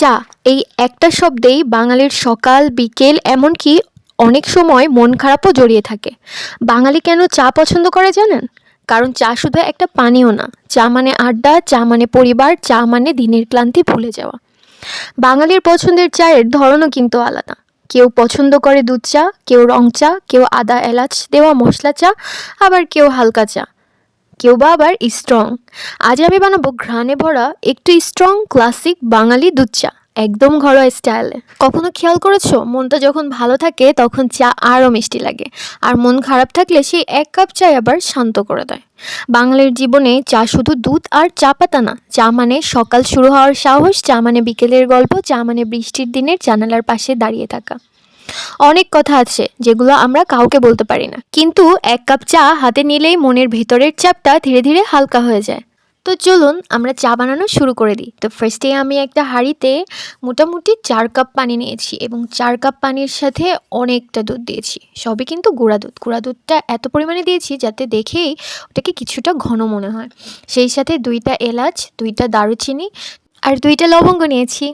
চা। এই একটা শব্দেই বাঙালির সকাল, বিকেল, এমনকি অনেক সময় মন খারাপও জড়িয়ে থাকে। বাঙালি কেন চা পছন্দ করে জানেন? কারণ চা শুধু একটা পানীয় না, চা মানে আড্ডা, চা মানে পরিবার, চা মানে দিনের ক্লান্তি ভুলে যাওয়া। বাঙালির পছন্দের চায়ের ধরনও কিন্তু আলাদা। কেউ পছন্দ করে দুধ চা, কেউ রং চা, কেউ আদা, এলাচ দেওয়া মশলা চা, আবার কেউ হালকা চা। কেউ বা আবার স্ট্রং আজ আমি বানাবো ঘ্রাণে ভরা একটু স্ট্রং ক্লাসিক বাঙালি দুধ চা একদম ঘরোয়া স্টাইলে কখনো খেয়াল করেছ? মনটা যখন ভালো থাকে, তখন চা আরও মিষ্টি লাগে। আর মন খারাপ থাকলে সেই এক কাপ চাই আবার শান্ত করে দেয়। বাঙালির জীবনে চা শুধু দুধ আর চা পাতা না, চা মানে সকাল শুরু হওয়ার সাহস, চা মানে বিকেলের গল্প, চা মানে বৃষ্টির দিনের জানালার পাশে দাঁড়িয়ে থাকা। অনেক কথা আছে, যেগুলো আমরা কাউকে বলতে পারি না। কিন্তু এক কাপ চা হাতে নিলেই মনের ভেতরের চাপটা ধীরে ধীরে হালকা হয়ে যায়। তো চলুন আমরা চা বানানো শুরু করে দিই। তো ফার্স্টে আমি একটা হাঁড়িতে মোটামুটি চার কাপ পানি নিয়েছি এবং চার কাপ পানির সাথে অনেকটা দুধ দিয়েছি। সবই কিন্তু গুঁড়া দুধ। গুঁড়া দুধটা এত পরিমাণে দিয়েছি যাতে দেখেই ওটাকে কিছুটা ঘন মনে হয়। সেই সাথে দুইটা এলাচ, দুইটা দারুচিনি আর দুইটা লবঙ্গ নিয়েছি।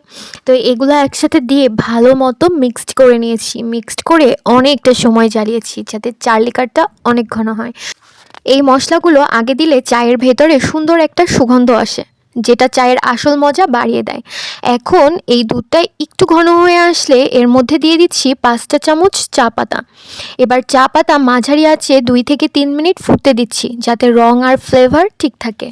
তো এগুলো একসাথে দিয়ে ভালো মতো মিক্সড করে নিয়েছি। মিক্সড করে অনেকটা সময় জ্বালিয়েছি যাতে চার লিকারটা অনেক ঘন হয়। এই মশলাগুলো আগে দিলে চায়ের ভেতরে সুন্দর একটা সুগন্ধ আসে, যেটা চায়ের আসল মজা বাড়িয়ে দেয়। এখন এই দুধটা একটু ঘন হয়ে আসলে এর মধ্যে দিয়ে দিচ্ছি পাঁচটা চামচ চা পাতা। এবার চা পাতা মাঝারি আছে দুই থেকে তিন মিনিট ফুটতে দিচ্ছি যাতে রং আর ফ্লেভার ঠিক থাকে।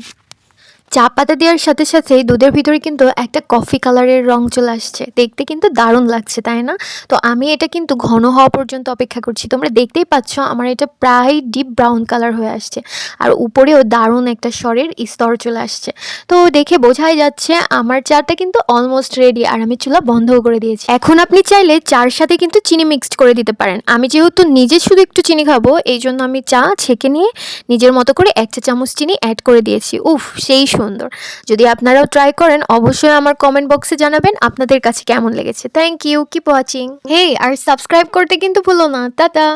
চা পাতা দেওয়ার সাথে সাথে দুধের ভিতরে কিন্তু একটা কফি কালারের রং চলে আসছে। দেখতে কিন্তু দারুণ লাগছে, তাই না? তো আমি এটা কিন্তু ঘন হওয়া পর্যন্ত অপেক্ষা করছি। তোমরা দেখতেই পাচ্ছ আমার এটা প্রায় ডিপ ব্রাউন কালার হয়ে আসছে। আর উপরেও দারুণ একটা স্বরের স্তর চলে আসছে। তো দেখে বোঝাই যাচ্ছে আমার চাটা কিন্তু অলমোস্ট রেডি আর আমি চুলা বন্ধও করে দিয়েছি। এখন আপনি চাইলে চার সাথে কিন্তু চিনি মিক্সড করে দিতে পারেন। আমি যেহেতু নিজে শুধু একটু চিনি খাব, এই জন্য আমি চা ছেঁকে নিয়ে নিজের মতো করে এক চা চামচ চিনি অ্যাড করে দিয়েছি। উফ, সেই সুন্দর। যদি আপনারাও ট্রাই করেন, অবশ্যই আমার কমেন্ট বক্সে জানাবেন আপনাদের কাছে কেমন লেগেছে। Thank you keep watching hey R subscribe করতে কিন্তু ভুলো না। টাটা